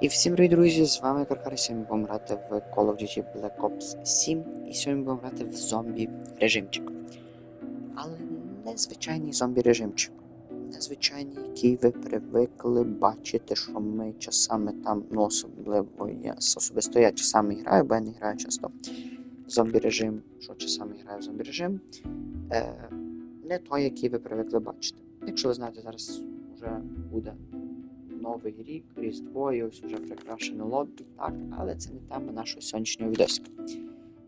І всім привіт, друзі! З вами Каркар, сьогодні ми будемо грати в Call of Duty Black Ops 7 і сьогодні будемо грати в зомбі режимчик. Але не звичайний зомбі режимчик. Незвичайний, який ви привикли бачити, що ми часами там, ну особливо я особисто я часами граю, бо я не граю часто зомбі режим, що часами граю в зомбі режим. Е, не той, який ви привикли бачити. Якщо ви знаєте, зараз вже буде Новий рік, Різдво і ось вже прикрашене лобі, так, але це не тема нашого сьогоднішнього відосика.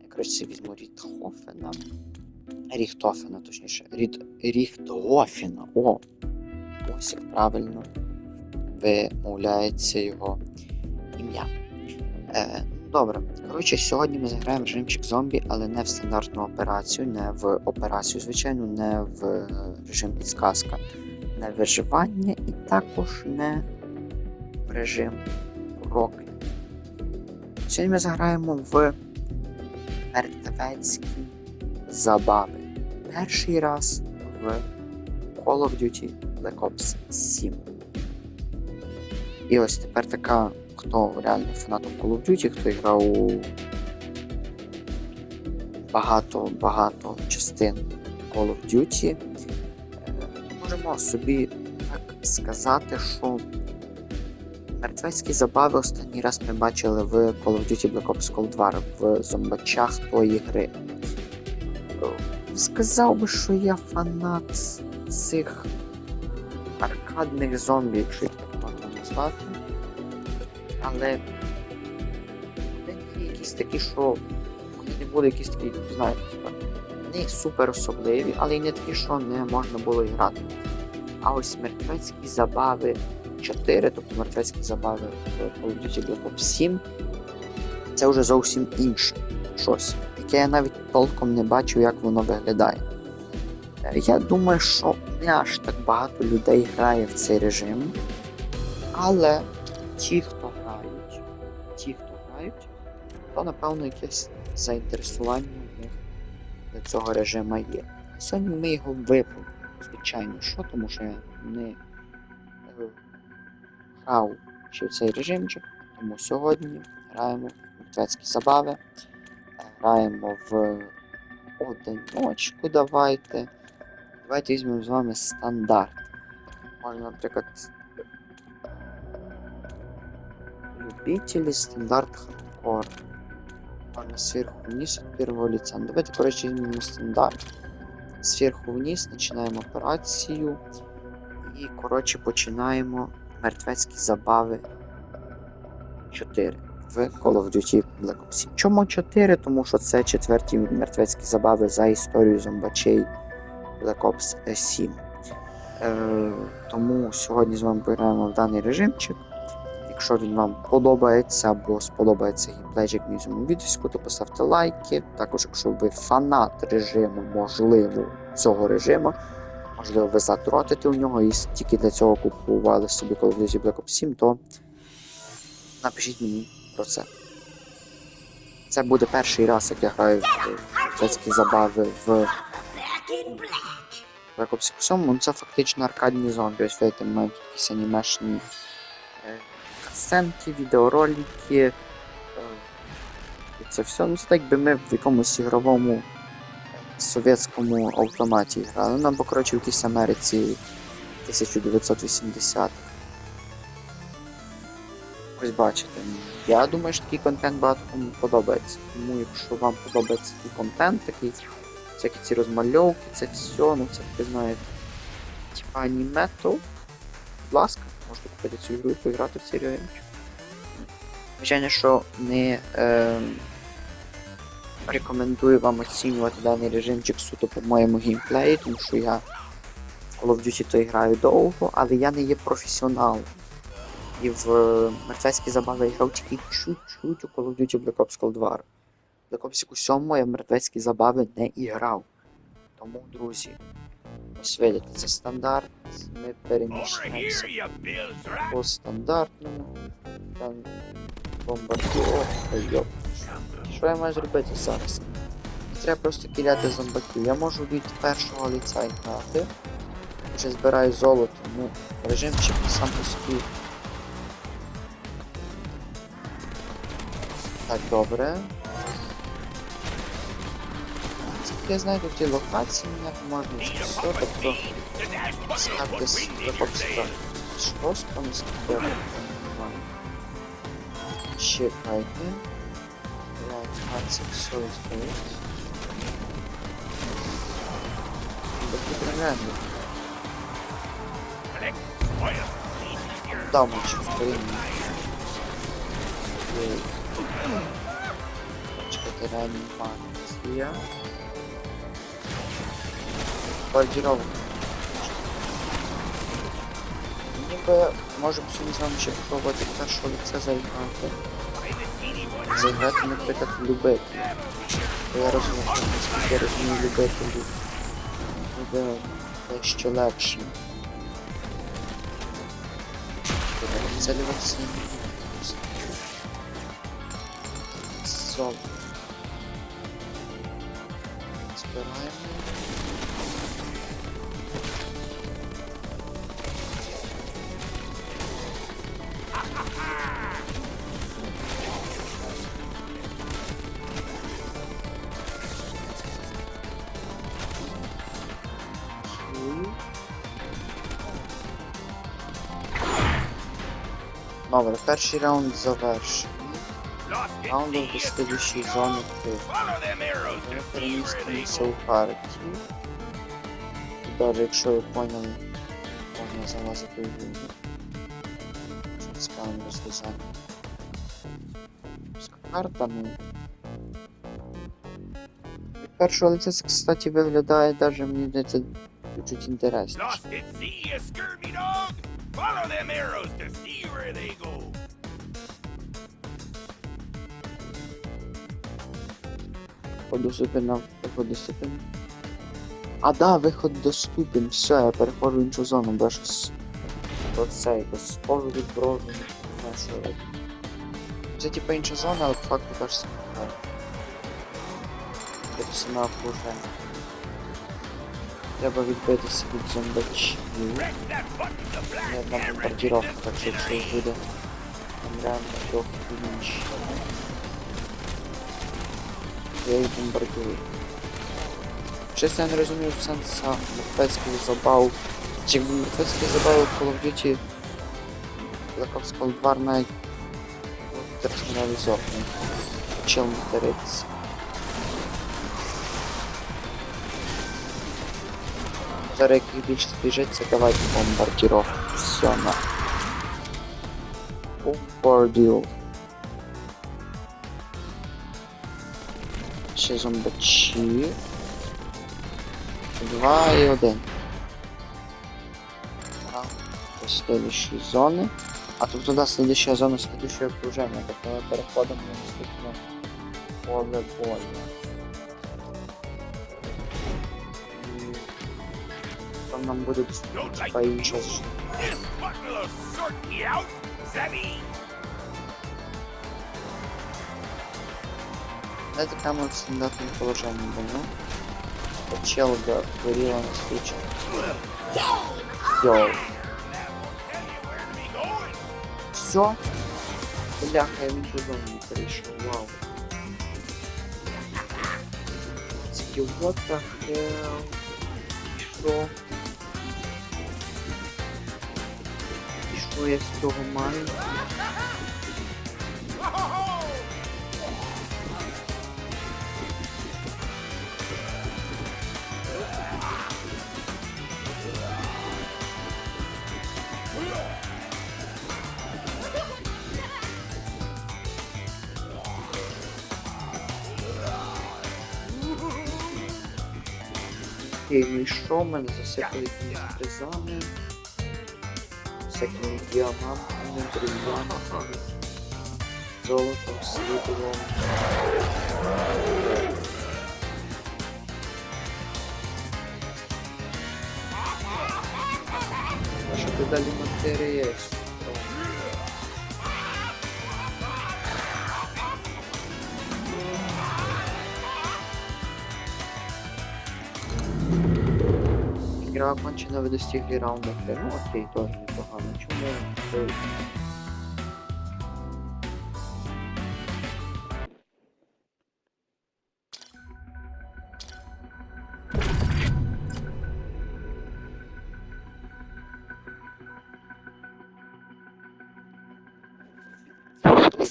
Я коротше візьму Рідхофена. Ріхтофена, точніше. Рід... Ріхтгофена. О! Ось як правильно вимовляється його ім'я. Е, добре. Коротше, сьогодні ми заграємо режимчик зомбі, але не в стандартну операцію, не в операцію, звичайно, не в режим підсказка, не виживання і також не в режим проклят. Сьогодні ми заграємо в мертвецькі забави. Перший раз в Call of Duty Black Ops 7. І ось тепер така, хто реально фанатом Call of Duty, хто грав у багато-багато частин Call of Duty, е, можемо собі так сказати, що мертвецькі забави останній раз ми бачили в Call of Duty Black Ops Cold War в зомбачах тої гри. Сказав би, що я фанат цих аркадних зомбі, якщо їх так можна назвати. Але якісь такі, що вони не були якісь такі, знаєте, не супер особливі, але й не такі, що не можна було грати. А ось мертвецькі забави 4, тобто мертвецькі забави в Call of Duty Black Ops 7, це вже зовсім інше щось, яке я навіть толком не бачив, як воно виглядає. Е, Я думаю, що не аж так багато людей грає в цей режим, але ті, хто грають, ті, хто грають, то напевно якесь заінтересування в них до цього режиму є. Сьогодні ми його випробуємо, звичайно, що, тому що я не грав ще цей режимчик, тому сьогодні граємо в мертвецькі забави, е, граємо в одиночку, давайте. Давайте візьмемо з вами стандарт. Можна, наприклад, любители стандарт хардкор. Можно сверху вниз от первого лица. Ну, давайте, короче, возьмем стандарт. Сверху вниз починаємо операцію. І, коротше, починаємо мертвецькі забави 4 в Call of Duty Black Ops Чому 4? Тому що це четверті мертвецькі забави за історію зомбачей Black Ops 7. Е, тому сьогодні з вами пограємо в даний режимчик. Якщо він вам подобається або сподобається геймплейчик в цьому відео, то поставте лайки. Також, якщо ви фанат режиму, можливо, цього режиму, можливо, ви затротите у нього і тільки для цього купували собі Call of Duty Black Ops 7, то напишіть мені про це. Це буде перший раз, як я граю в детські забави в Black Ops 7, ну це фактично аркадні зомбі. Ось видите, мають якісь анімешні е, касценки, відеоролики. Е, це все. Ну це так якби ми в якомусь ігровому совєтському автоматі грали. Ну або коротше в якійсь Америці 1980 Ось бачите. Я думаю, що такий контент багато подобається. Тому якщо вам подобається такий контент, такий всякі ці розмальовки, це все, ну це ви знаєте. Типа аніме, то, будь ласка, можете купити цю ігру і поіграти в цей. Звичайно, що не е, рекомендую вам оцінювати даний режимчик суто по моєму геймплеї, тому що я в Call of Duty то граю довго, але я не є професіоналом. І в мертвецькі забави я грав тільки чуть-чуть у Call of Duty Black Ops War. В Black Ops 7 я в мертвецькі забави не іграв. Тому, друзі, ось видите, це стандарт. Ми переміщаємося по стандартному. Там бомбардіор. Йоп. Що я маю зробити зараз? Треба просто кіляти зомбаків. Я можу від першого лиця грати. Вже збираю золото, ну режимчик сам по собі Так, добре. Я знаю, тут і локації мене можна все, тобто скарти з вихопства шостом, скільки я. Чекайте. Локація все зберуть. Такі тренди. Дамочку, времени. Окей. Чекайте, реанімація. Бомбардировка. Ніби можемо сьогодні з вами ще попробувати першого лиця заіграти. Заіграти, наприклад, любителі. Бо я розумію, що наскільки розумію любителі. Буде дещо легше. Целюватися не буду. Збираємо. Добре, перший раунд завершений. Раундом до слідущої зони 3. Ми перемістимося у партію. І Даже якщо ви поняли, можна залазити в війну. Що цікавим розв'язанням. Карта, ну. Від першого лиця, це, кстати, виглядає даже, мені здається, чуть інтересніше. Follow them arrows to see where they go. Виход доступен на виход доступен. А, да, виход доступен. Все, я переходжу в іншу зону, бо я щось оце якось схожу від брожу. Це типа інша зона, але по факту теж саме. Це саме окруження. Треба відбитися від зомбачів. Press that button to black Не одна camera бомбардіровка, into так що якщо їх буде там реально трохи більше. Я їх бомбардую. Чесно, я не розумію сенсу мертвецьких забав. Чи якби мертвецькі забави в Call of Duty Black Ops Cold War навіть терміналізований. Чел материться. Яких більше збіжиться, давайте бомбардіровку. Все на. Бомбарділ. Ще зомбачі. Два і один. Ага. До следующей зони. А тут туда следующая зона, следующее окружение. Тобто ми переходимо на наступне поле бою. Will sort you out, Zabby! Дайте камеру в стандартному положенні давно. Почел до горіла на свічі. Йоу. Tell you where to be going. Все? Бляха, я в іншу зону не перейшов, вау. Тільки what the hell? І що? Я з цього маю? Окей, ну і що? Мене засипали призами. Всякими діамантами, брильянтами, золотом, сріблом. А що ти далі матерія? Гра окончена, ви достигли раунда Т. Ну окей, тоже непогано. Чому я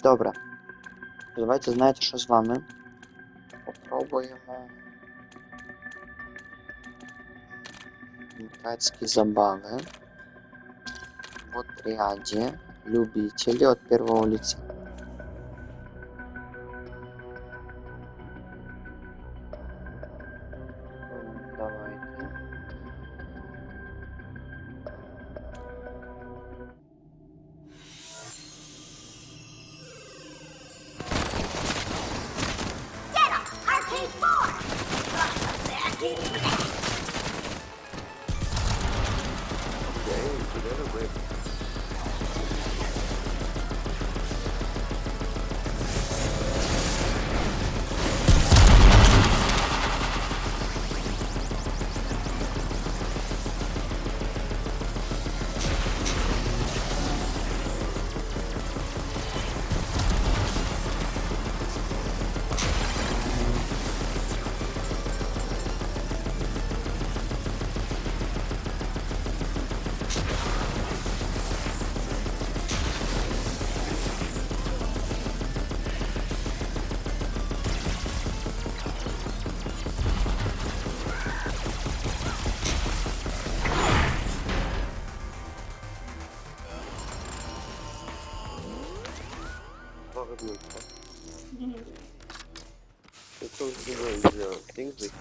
Добре. Давайте знаєте, що з вами. Попробуємо. Микацькі забавы. В отряде любители от первого лица.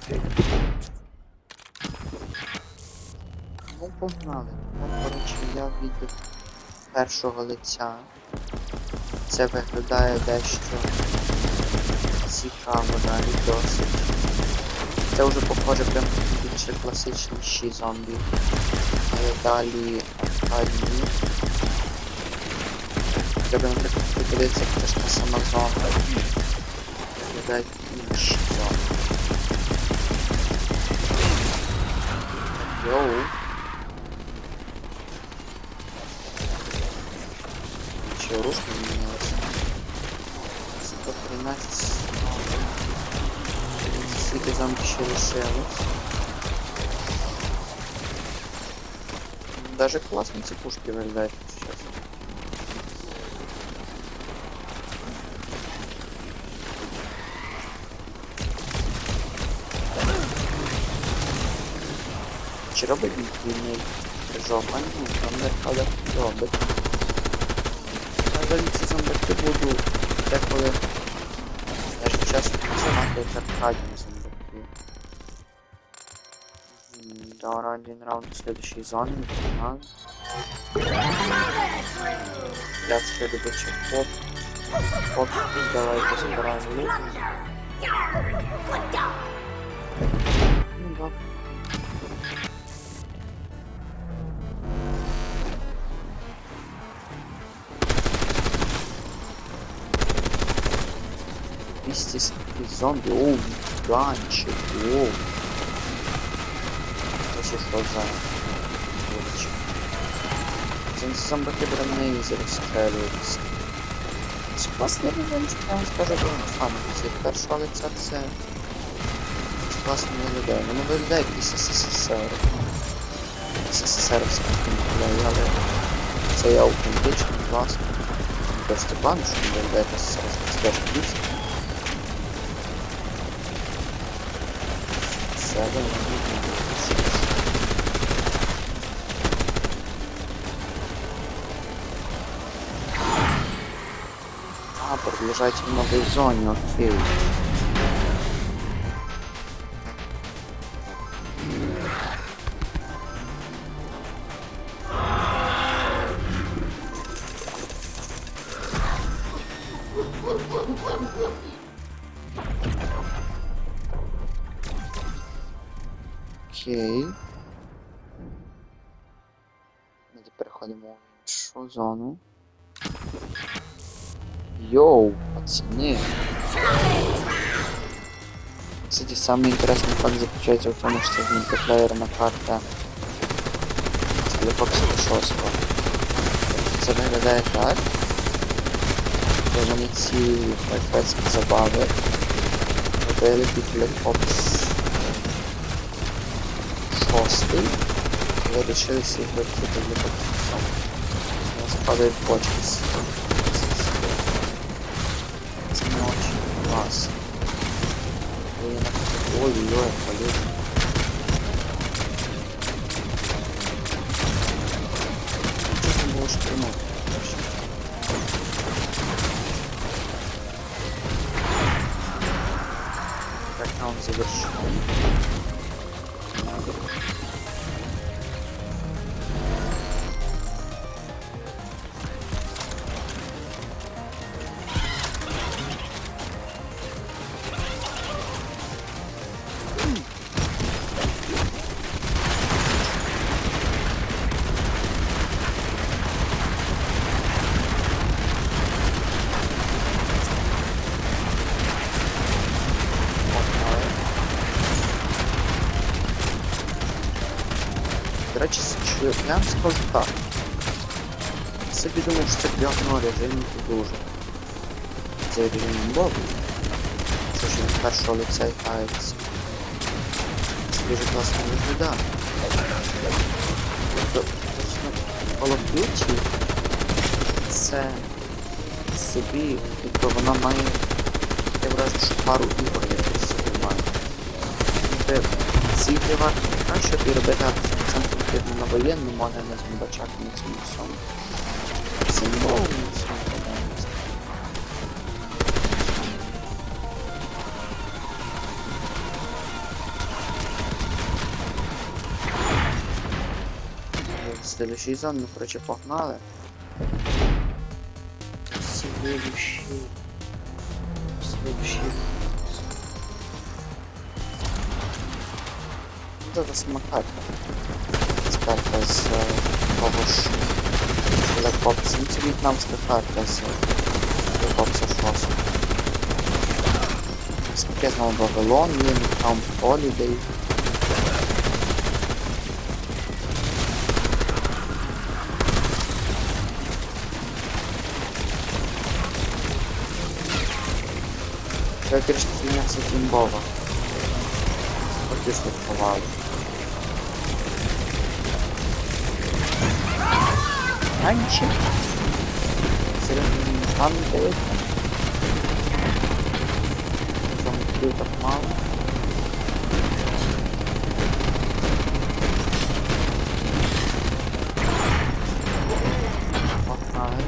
Ну, погнали. Ну, коротше, я від першого лиця. Це виглядає дещо цікаво навіть досить. Це вже похоже прям більше класичніші зомбі. Але далі аркадні. Треба, наприклад, подивитися, хто ж та сама зомба. Виглядають інші зомбі. Йоу. Че, рушка не менялась? 113. Если ты замки еще решилась. Даже классные типушки вылезают. Сейчас. Жопа? Ну, там не але робить. Але ці зомбаки буду деколи я ж час називати як аркадні зомбаки. М, Давай один раунд следующей зоне, погнали. Я следующий хоп. Хоп, давайте збираємо зомби, оу, ганчик, оу. Ось і що за вуличка. Ці зомбаки прям не ізі розстрелюються. Це класний я вам скажу, бо саме ці першого лиця це... Це класно. Воно виглядає якийсь СССР. СССР все виглядає, але це є аутентично, класно. Просто план, що виглядає СССР, це. Seven. Six. А, продолжайте в новой зоне, окей. Окей. Ми переходимо в іншу зону. Йоу, пацани. Кстати, самый интересный факт заключается в том, что в мультиплеерна карта Ops 6. Це виглядає так. що Вони ці файфетські забави робили під Black 6. І вирішили всіх викрити Black Ops 7. У нас падает бочки с з- з- Це ночі. Клас. Ой, я на Ой-ой-ой, поліз. Чесно я скажу так. Я собі думав, що це говно режим дуже. Цей режим бомб. Що ж він з першого лиця грається. Це дуже класно виглядає. Тобто, Call of Duty це собі, якби вона має таке враження, що пару ігор якось собі має. Варто краще і робити акцент на воєнному, а не на зомбачах на цьому всьому. Символ на цьому подобається. Следующий зон, ну короче, погнали. Следующий. Следующий. Ну, Це сама карта. Це карта з е, того ж Black Ops. Ну, це в'єтнамська карта з Black Ops 6. Скільки я знав Вавилон, він Ганчик. Середній ган Зомбів так мало. Погнали.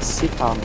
Всі там,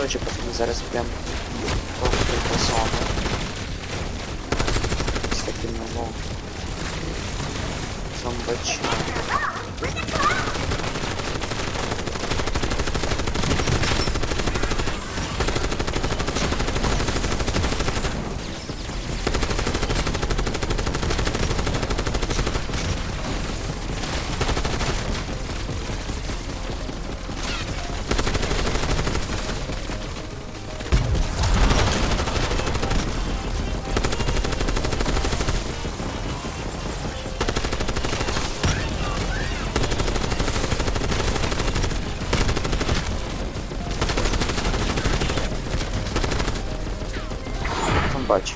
Коротше, пацани, зараз прям трохи по З таким ну, зомбачі. Зомбачі.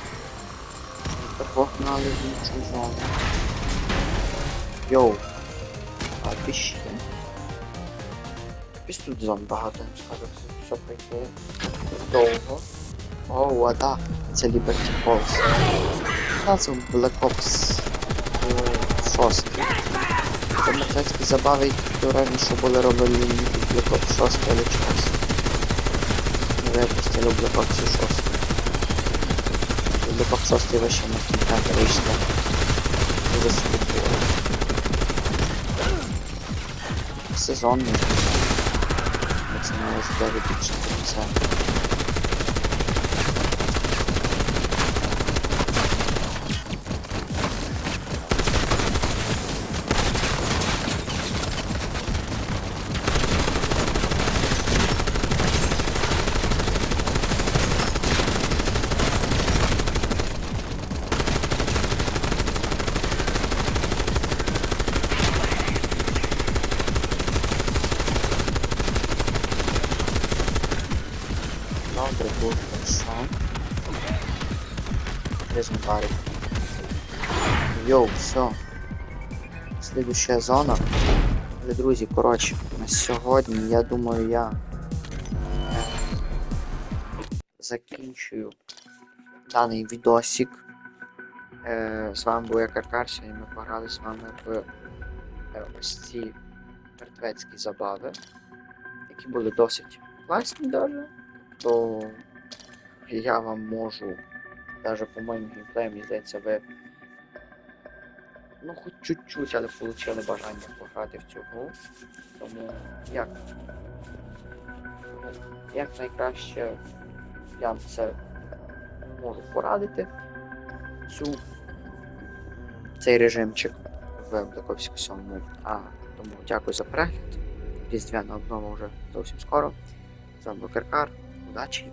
Тепер погнали в іншу зону. Йоу. А ще? Ось тут зон багато, не скажу, все пройти довго. Оу, а да, це Liberty Falls. Назва Black Ops 6. Це мистецькі забави, які раніше були робили Black Ops 6 але час. Не випустили Black Ops 6. Black Ops 6 вообще на кінтах вийшло. Дуже скупило. Сезонний. Це не 9 більше це. Следующая зона. Але, друзі, коротше, на сьогодні, я думаю, я е, закінчую даний відосик. Е, з вами був я Каркарся, і ми пограли з вами в е, ось ці мертвецькі забави, які були досить класні даже то я вам можу, даже по моїм геймплеям, здається, ви ну хоч чуть-чуть, але отримали бажання пограти в цю гру. Тому як, ну, як найкраще я це можу порадити. Цю, цей режимчик в Black 7. А тому дякую за перегляд. Різдвяна обнова вже зовсім скоро. З вами Керкар. Удачі